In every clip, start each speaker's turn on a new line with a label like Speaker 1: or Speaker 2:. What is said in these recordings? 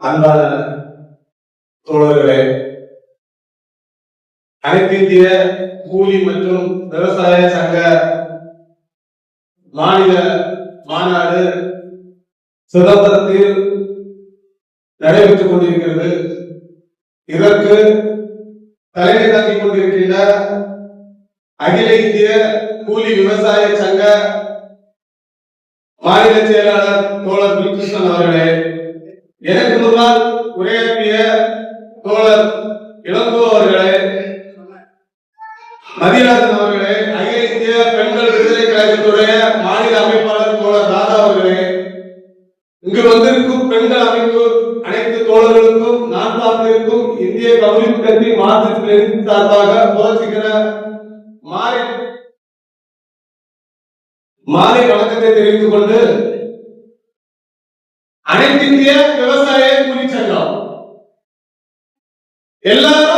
Speaker 1: அந்த தோழர்களே அனைத்திந்திய கூலி மற்றும் விவசாய சங்க மாநில மாநாடு சிதம்பரத்தில் நடைபெற்றுக் கொண்டிருக்கிறது. இதற்கு தலைமை தாங்கிக் கொண்டிருக்கின்ற அகில இந்திய கூலி விவசாய சங்க மாநில செயலாளர் அவர்களே எனக்கு முன்னால் உரையாற்றிய தோழர் இளங்கோ அவர்களே மதியநாதன் அவர்களே அகில இந்திய பெண்கள் விடுதலை கழகத்துடைய மாநில அமைப்பாளர் தோழர் ராதா அவர்களே இங்கு வந்திருக்கும் பெண்கள் அமைப்பு அனைத்து தோழர்களுக்கும் நான் பார்த்திருக்கும் இந்திய கம்யூனிஸ்ட் கட்சி மார்க்சிஸ்ட் சார்பாக புரட்சிகர மாறி மாலை வணக்கத்தை தெரிவித்துக் கொண்டு எல்லாரும்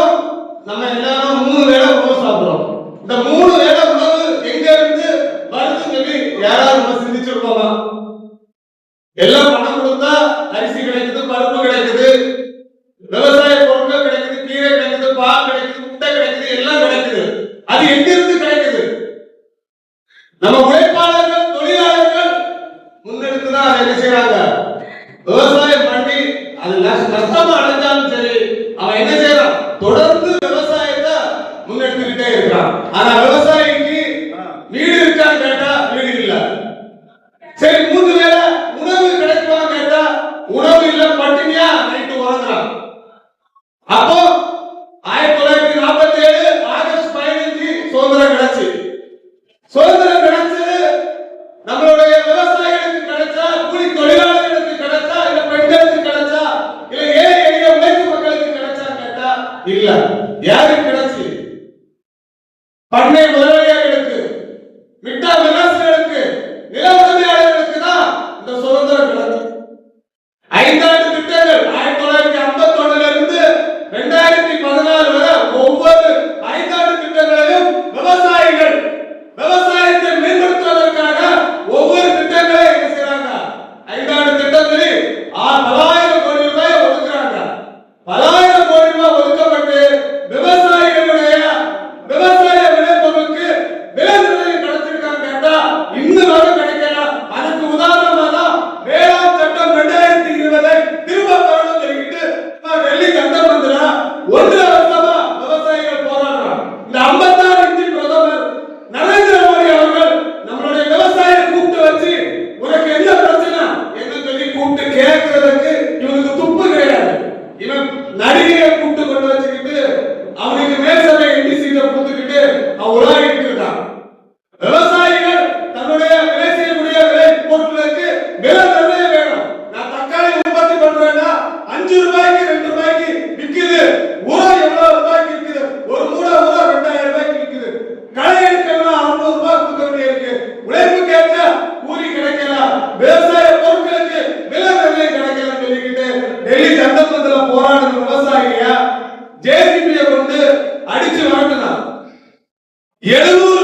Speaker 1: எழுநூறு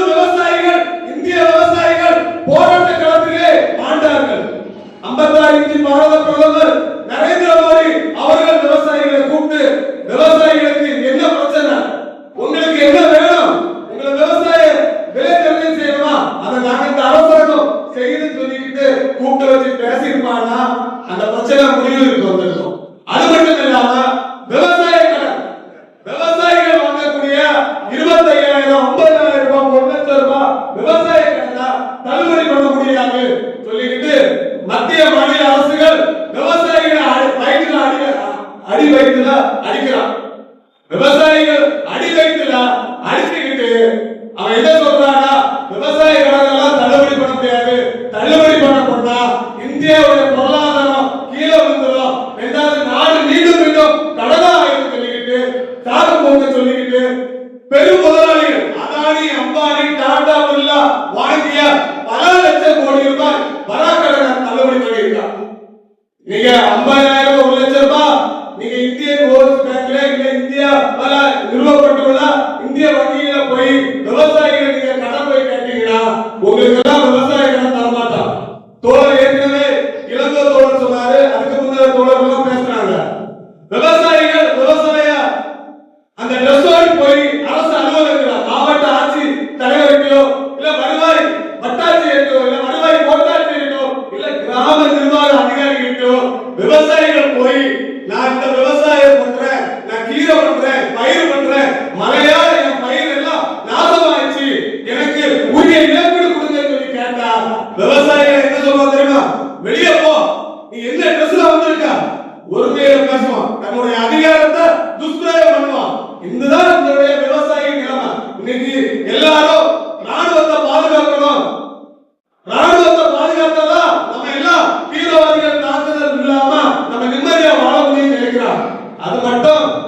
Speaker 1: 我们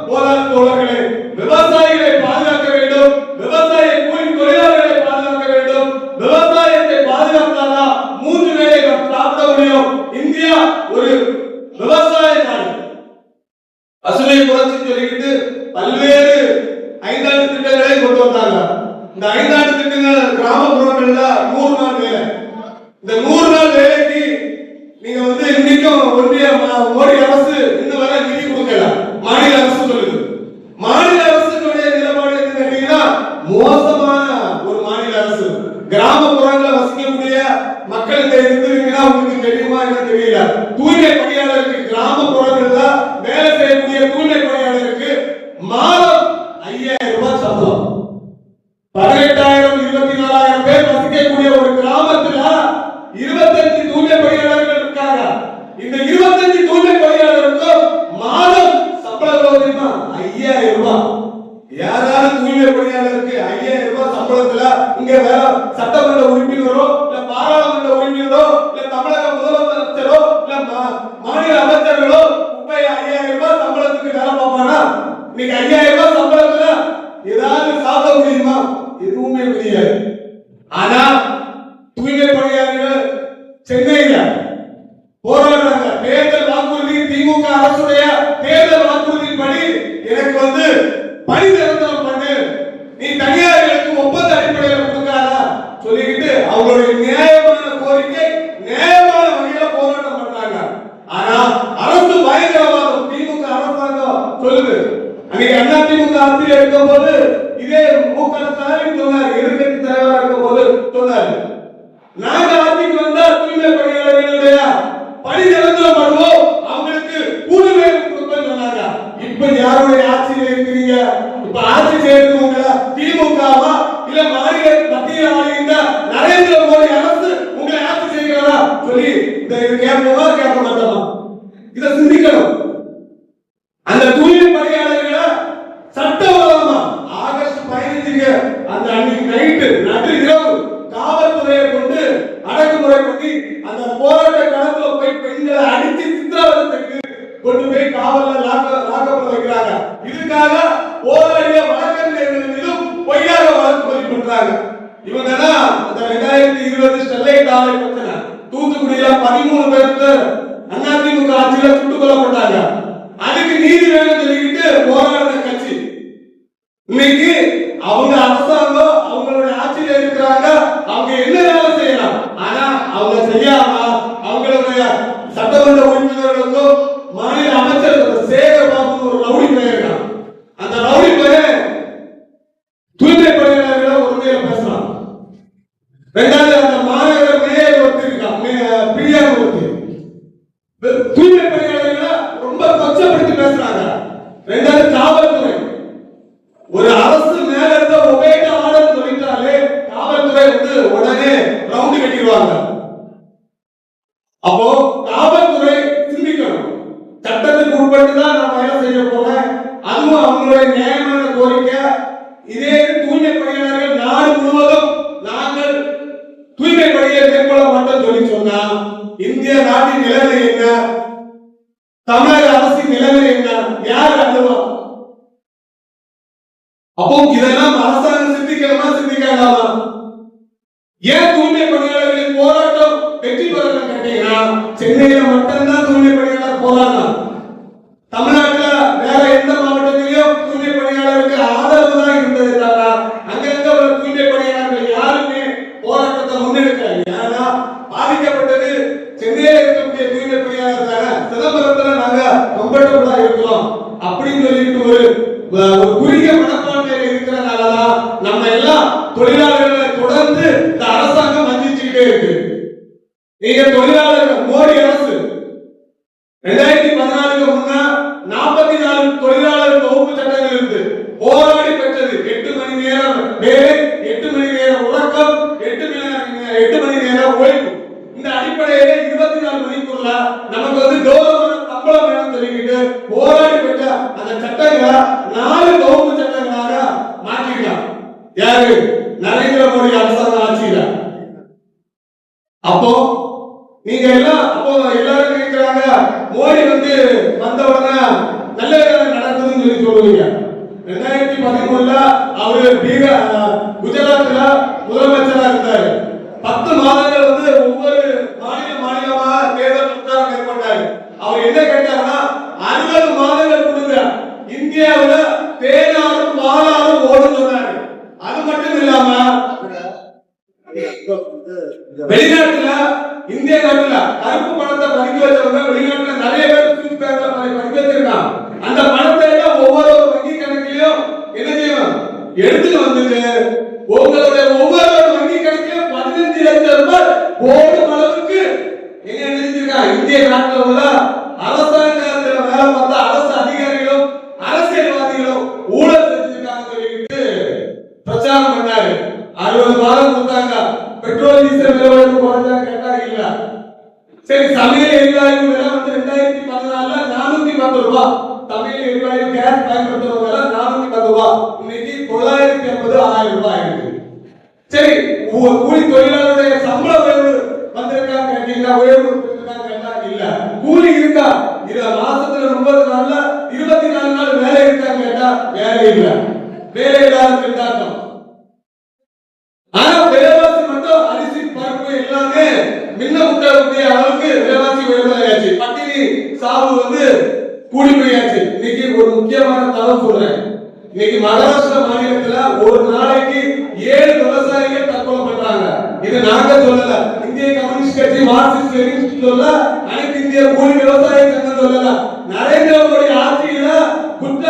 Speaker 1: போராட்ட தோழர்களே விவசாய Temel தூய்மை பணியாளர்கள் ரொம்ப கொச்சப்படுத்தி பேசுறாங்க. ரெண்டாவது காவல்துறை. ஒரு அரசு மேல இருந்த ஒபேட்ட ஆர்டர் சொல்லிட்டாலே காவல்துறை வந்து உடனே ரவுண்டு கட்டிடுவாங்க. அப்போ காவல்துறை சிந்திக்கணும். சட்டத்துக்கு உட்பட்டு தான் நான் என்ன செய்ய போறேன் அதுவும் அவங்களுடைய நியாயமான கோரிக்கை. இதே தூய்மை பணியாளர்கள் நாடு முழுவதும் நாங்கள் தூய்மை பணியை மேற்கொள்ள மாட்டோம் சொல்லி சொன்னா இந்திய நாட்டின் நிலைமை என்ன? தமிழக அரசின் நிலைமை என்ன? யார் அப்போ இதெல்லாம் நடக்குதுன்னு சொல்லி சொல்லுவீங்க ரெண்டாயிரத்தி பதிமூணுல அவரு பீகார் எடுத்துட்டு வந்துட்டு உங்களுடைய ஒவ்வொரு வங்கி கணக்கிலும் பதினஞ்சு லட்சம் ரூபாய் போடும் அளவுக்கு எங்க நினைச்சிருக்கா இந்திய நாட்டில் உள்ள அரசாங்கத்தில் வேலை பார்த்த அரசு அதிகாரிகளும் அரசியல்வாதிகளும் ஊழல் செஞ்சிருக்காங்க சொல்லிட்டு பிரச்சாரம் பண்ணாரு. அறுபது மாதம் கொடுத்தாங்க. பெட்ரோல் டீசல் விலை உயர்வு குறைஞ்சா கேட்டாங்க இல்ல. சரி சமையல் எரிவாயு விலை வந்து ரெண்டாயிரத்தி பதினாலுல நானூத்தி பத்து ரூபாய் சமையல் எரிவாயு கேஸ் பயன்படுத்துறவங்க விலை நானூத்தி பத்து ரூபாய் இன்னைக்கு தொள்ளாயிரத்தி ஐம்பது ஆயிரம் ரூபாய் இருக்கு சரி ஊ- கூலி தொழிலாளருடைய சம்பள உயர்வு வந்திருக்கா கேட்டீங்கன்னா உயர்வு இருக்கா கேட்டா இல்ல கூலி இருக்கா இதுல மாசத்துல முப்பது நாள்ல இருபத்தி நாலு நாள் வேலை இருக்கா கேட்டா வேலை இல்ல வேலை இல்லாத திண்டாட்டம் ஆனா விலைவாசி மட்டும் அரிசி பருப்பு எல்லாமே மின்ன முட்டக்கூடிய அளவுக்கு விலைவாசி உயர்வதாச்சு பட்டினி சாவு வந்து கூடி போயாச்சு. இன்னைக்கு ஒரு முக்கியமான தகவல் சொல்றேன். இன்னைக்கு மகாராஷ்டிரா மாநிலத்துல ஒரு நாளைக்கு ஏழு விவசாயிகள் தற்கொலை பண்றாங்க. இது நாங்க சொல்லல. இந்திய கம்யூனிஸ்ட் கட்சி மார்க்சிஸ்ட் லெனினிஸ்ட் சொல்லல. அனைத்து இந்திய கூலி விவசாய சங்கம் சொல்லல. நரேந்திர மோடி ஆட்சியில குற்ற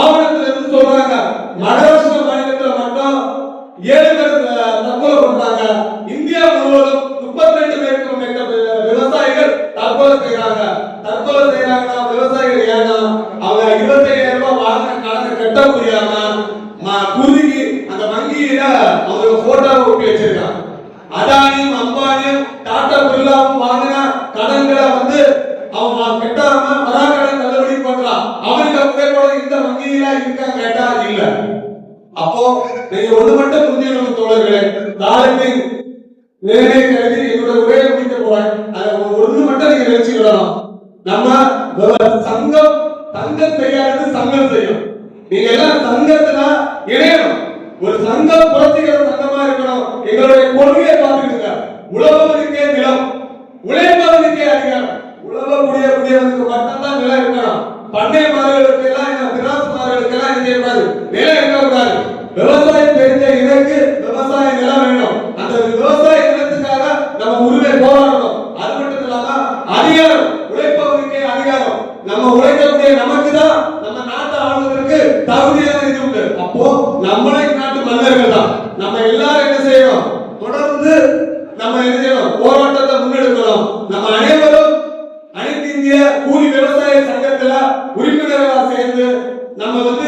Speaker 1: ஆவணத்துல இருந்து சொல்றாங்க. மகாராஷ்டிரா மாநிலத்துல மட்டும் ஏழு பேர் தற்கொலை பண்றாங்க. இந்த இருக்கா கேட்டா இல்ல. அப்போ நீங்க ஒண்ணு மட்டும் புரிஞ்சுக்கணும் தோழர்களே. நாளைக்கு நேரே கருதி என்னோட உரையை முடிக்க போறேன். அதை ஒண்ணு மட்டும் நீங்க நினைச்சுக்கணும். நம்ம சங்கம் சங்கம் செய்யாதது சங்கம் செய்யும். நீங்க எல்லாம் சங்கத்துல இணையணும். ஒரு சங்கம் புரட்சிகர சங்கமா இருக்கணும். எங்களுடைய கொள்கையை பார்த்துக்கிடுங்க. உழவனுக்கே நிலம் உழைப்பவனுக்கே அதிகாரம். உழவக்கூடிய கூடியவனுக்கு மட்டும்தான் நிலம் இருக்கணும். பண்ணை மாடுகளுக்கு எல்லாம் இந்த மிராஸ் மாடுகளுக்கு எல்லாம் என்ன செய்யக்கூடாது நிலம் இருக்கக்கூடாது விவசாயம் தெரிஞ்ச எனக்கு விவசாய நிலம் வேணும் அந்த விவசாய நிலத்துக்காக நம்ம உரிமை போராடணும் அது மட்டும் இல்லாம அதிகாரம் உழைப்பவனுக்கே அதிகாரம் நம்ம உழைக்கக்கூடிய நமக்கு தான் நம்ம நாட்டை ஆளுவதற்கு தகுதியான இது உண்டு அப்போ நம்மளே நாட்டு மன்னர்கள் தான் நம்ம எல்லாரும் என்ன செய்யணும் தொடர்ந்து நம்ம என்ன செய்யணும் போராட்டத்தை முன்னெடுக்கணும் நம்ம அனைவரும் அனைத்து இந்திய கூலி விவசாய சங்கத்துல உறுப்பினர்களா சேர்ந்து நம்ம வந்து